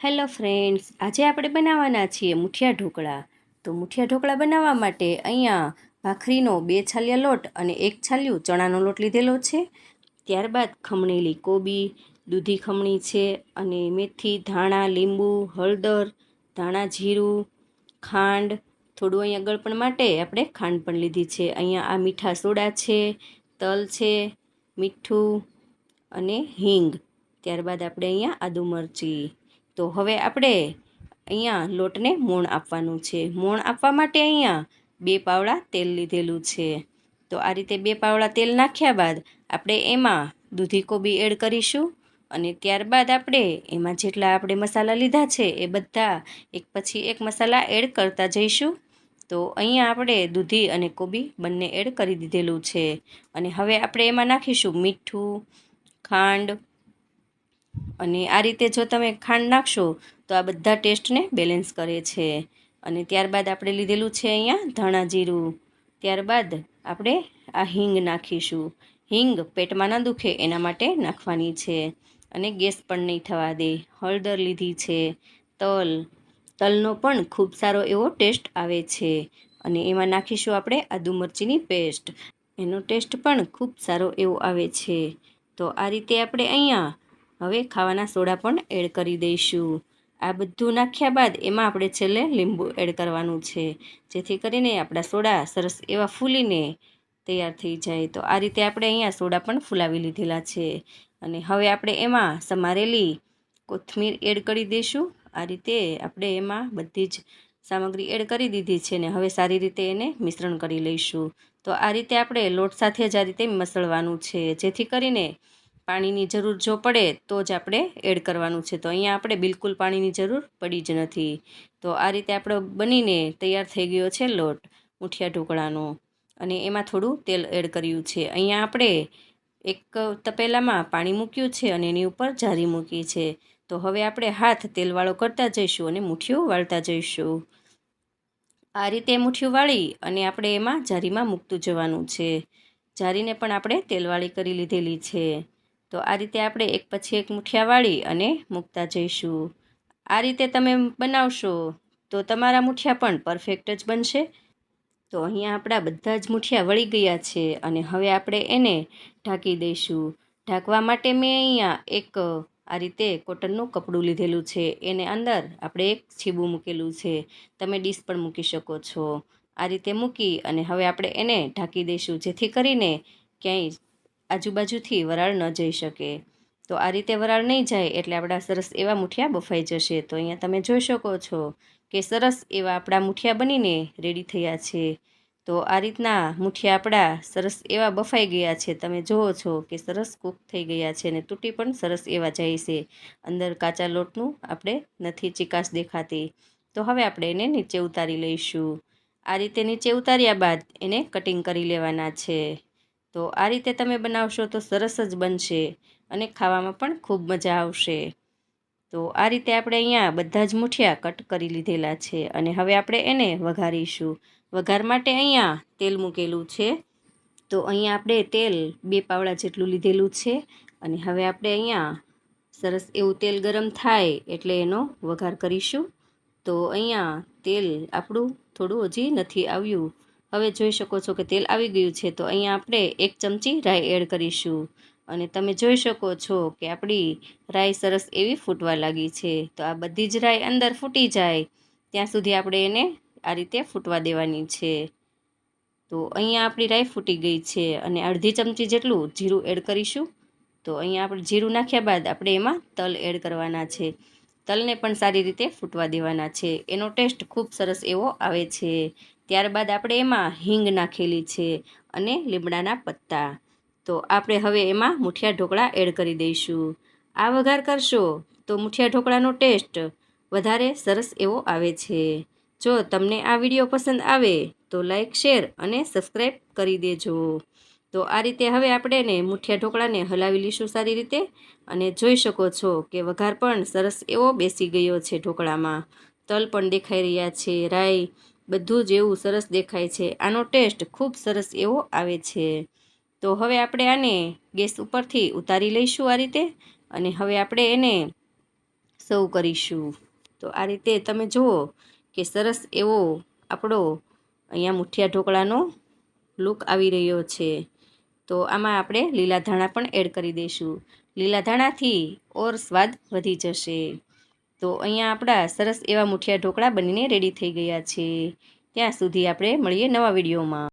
Hello friends, આજે આપણે બનાવવાના છીએ મુઠિયા ઢોકળા. તો મુઠિયા ઢોકળા બનાવવા માટે અહીંયા ભાખરીનો બે છાલિયા લોટ અને એક છાલિયું ચણાનો લોટ લીધેલો છે. ત્યારબાદ ખમણેલી કોબી, દૂધી ખમણી છે અને મેથી, ધાણા, લીંબુ, હળદર, ધાણા જીરું, ખાંડ, થોડું અહીંયા ગળપણ માટે આપણે ખાંડ પણ લીધી છે. અહીંયા આ મીઠા સોડા છે, તલ છે, મીઠું અને હિંગ. ત્યારબાદ આપણે અહીંયા આદુ મરચી તો હવે આપણે અહીંયા લોટને મૂણ આપવાનું છે. મૂણ આપવા માટે અહીંયા બે પાવડા તેલ લીધેલું છે. તો આ રીતે બે પાવડા તેલ નાખ્યા બાદ આપણે એમાં દૂધી કોબી એડ કરીશું અને ત્યારબાદ આપણે એમાં જેટલા આપણે મસાલા લીધા છે એ બધા એક પછી એક મસાલા એડ કરતા જઈશું. તો અહીંયા આપણે દૂધી અને કોબી બંને એડ કરી દીધેલું છે. અને હવે આપણે એમાં નાખીશું મીઠું, ખાંડ અને આ રીતે જો તમે ખાંડ નાખશો, તો આ બધા ટેસ્ટને બેલેન્સ કરે છે. અને ત્યારબાદ આપણે લીધેલું છે અહીંયા ધાણા જીરું. ત્યારબાદ આપણે આ હિંગ નાખીશું. હિંગ પેટમાં ન દુખે, એના માટે નાખવાની છે. અને ગેસ પણ નહીં થવા દે. હળદર લીધી છે. તલ. તલનો પણ ખૂબ સારો એવો ટેસ્ટ આવે છે. અને એમાં નાખીશું આપણે આદુ મરચીની પેસ્ટ. એનો ટેસ્ટ પણ ખૂબ સારો એવો આવે છે. તો આ રીતે આપણે અહીંયા હવે ખાવાના સોડા પણ એડ કરી દઈશું. આ બધું નાખ્યા બાદ એમાં આપણે છેલ્લે લીંબુ એડ કરવાનું છે. જેથી કરીને આપણા સોડા સરસ એવા ફૂલીને તૈયાર થઈ જાય. તો આ રીતે આપણે અહીંયા સોડા પણ ફૂલાવી લીધેલા છે. અને હવે આપણે એમાં સમારેલી કોથમીર એડ કરી દઈશું. આ રીતે આપણે એમાં બધી જ સામગ્રી એડ કરી દીધી છે ને હવે સારી રીતે એને મિશ્રણ કરી લઈશું. તો આ રીતે આપણે લોટ સાથે જ આ રીતે મસળવાનું છે. જેથી કરીને પાણીની જરૂર જો પડે તો જ આપણે એડ કરવાનું છે. તો અહીંયા આપણે બિલકુલ પાણીની જરૂર પડી જ નથી. તો આ રીતે આપણો બનીને તૈયાર થઈ ગયો છે લોટ, મુઠિયા ઢોકળાનો. અને એમાં થોડું તેલ એડ કર્યું છે. અહીંયા આપણે એક તપેલામાં પાણી મૂક્યું છે અને એની ઉપર જારી મૂકી છે. તો હવે આપણે હાથ તેલવાળો કરતા જઈશું અને મુઠ્ઠીઓ વાળતા જઈશું. આ રીતે મુઠ્ઠીઓ વાળી અને આપણે એમાં જારીમાં મૂકતું જવાનું છે. જારીને પણ આપણે તેલવાળી કરી લીધેલી છે. તો આ રીતે આપણે એક પછી એક મુઠિયા વાળી અને મૂકતા જઈશું. આ રીતે તમે બનાવશો તો તમારા મુઠિયા પણ પરફેક્ટ જ બનશે. તો અહીંયા આપણા બધા જ મુઠિયા વળી ગયા છે અને હવે આપણે એને ઢાંકી દઈશું. ઢાંકવા માટે મેં અહીંયા એક, આ રીતે કોટનનું કપડું લીધેલું છે. એને અંદર આપણે એક છીબું મૂકેલું છે. તમે ડીશ પણ મૂકી શકો છો. આ રીતે મૂકી અને હવે આપણે એને ઢાંકી દઈશું. જેથી કરીને ક્યાંય આજુબાજુથી વરાળ ન જઈ શકે. તો આ રીતે વરાળ નહીં જાય એટલે આપણા સરસ એવા મુઠિયા બફાઈ જશે. તો અહીંયા તમે જોઈ શકો છો કે સરસ એવા આપણા મુઠિયા બનીને રેડી થયા છે. તો આ રીતના મુઠિયા આપણા સરસ એવા બફાઈ ગયા છે. તમે જુઓ છો કે સરસ કૂક થઈ ગયા છે અને તૂટી પણ સરસ એવા જાય છે. અંદર કાચા લોટનું આપણે નથી ચિકાસ દેખાતી. તો હવે આપણે એને નીચે ઉતારી લઈશું. આ રીતે નીચે ઉતાર્યા બાદ એને કટિંગ કરી લેવાના છે. તો આ રીતે તમે બનાવશો તો સરસ જ બનશે અને ખાવામાં પણ ખૂબ મજા આવશે. તો આ રીતે આપણે અહીંયા બધા જ મુઠિયા કટ કરી લીધેલા છે અને હવે આપણે એને વઘારીશું. વઘાર માટે અહીંયા તેલ મૂકેલું છે. તો અહીંયા આપણે તેલ બે પાવડા જેટલું લીધેલું છે અને હવે આપણે અહીંયા સરસ એવું તેલ ગરમ થાય એટલે એનો વઘાર કરીશું. તો અહીંયા તેલ આપણું થોડું હજી નથી આવ્યું. હવે જોઈ શકો છો કે તેલ આવી ગયું છે, તો અહીંયા આપણે એક ચમચી રાઈ એડ કરીશું. અને તમે જોઈ શકો છો કે આપણી રાઈ સરસ એવી ફૂટવા લાગી છે, તો આ બધી જ રાઈ અંદર ફૂટી જાય. ત્યાં સુધી આપણે એને આ રીતે ફૂટવા દેવાની છે. તો અહીંયા આપણી રાઈ ફૂટી ગઈ છે, અને અડધી ચમચી જેટલું જીરું એડ કરીશું. તો અહીંયા આપણે જીરું નાખ્યા બાદ આપણે એમાં તલ એડ કરવાના છે. તલને પણ સારી રીતે ફૂટવા દેવાના છે. એનો ટેસ્ટ ખૂબ સરસ એવો આવે છે. ત્યારબાદ આપણે એમાં હિંગ નાખેલી છે અને લીમડાના પત્તા. તો આપણે હવે એમાં મુઠિયા ઢોકળા એડ કરી દઈશું. આ વઘાર કરશો તો મુઠિયા ઢોકળાનો ટેસ્ટ વધારે સરસ એવો આવે છે. જો તમને આ વીડિયો પસંદ આવે તો લાઈક, શેર અને સબસ્ક્રાઈબ કરી દેજો. તો આ રીતે હવે આપણે એને મુઠિયા ઢોકળાને હલાવી લઈશું સારી રીતે અને જોઈ શકો છો કે વઘાર પણ સરસ એવો બેસી ગયો છે ઢોકળામાં. તલ પણ દેખાઈ રહ્યા છે, રાઈ બધું જ એવું સરસ દેખાય છે. આનો ટેસ્ટ ખૂબ સરસ એવો આવે છે. તો હવે આપણે આને ગેસ ઉપરથી ઉતારી લઈશું આ રીતે અને હવે આપણે એને સર્વ કરીશું. તો આ રીતે તમે જુઓ કે સરસ એવો આપણો અહીંયા મુઠિયા ઢોકળાનો લુક આવી રહ્યો છે. તો આમાં આપણે લીલા ધાણા પણ એડ કરી દઈશું. લીલા ધાણાથી ઓર સ્વાદ વધી જશે. તો અહીંયા આપણા સરસ એવા મુઠિયા ઢોકળા બનીને રેડી થઈ ગયા છે. ત્યાં સુધી આપણે મળીએ નવા વિડીયોમાં.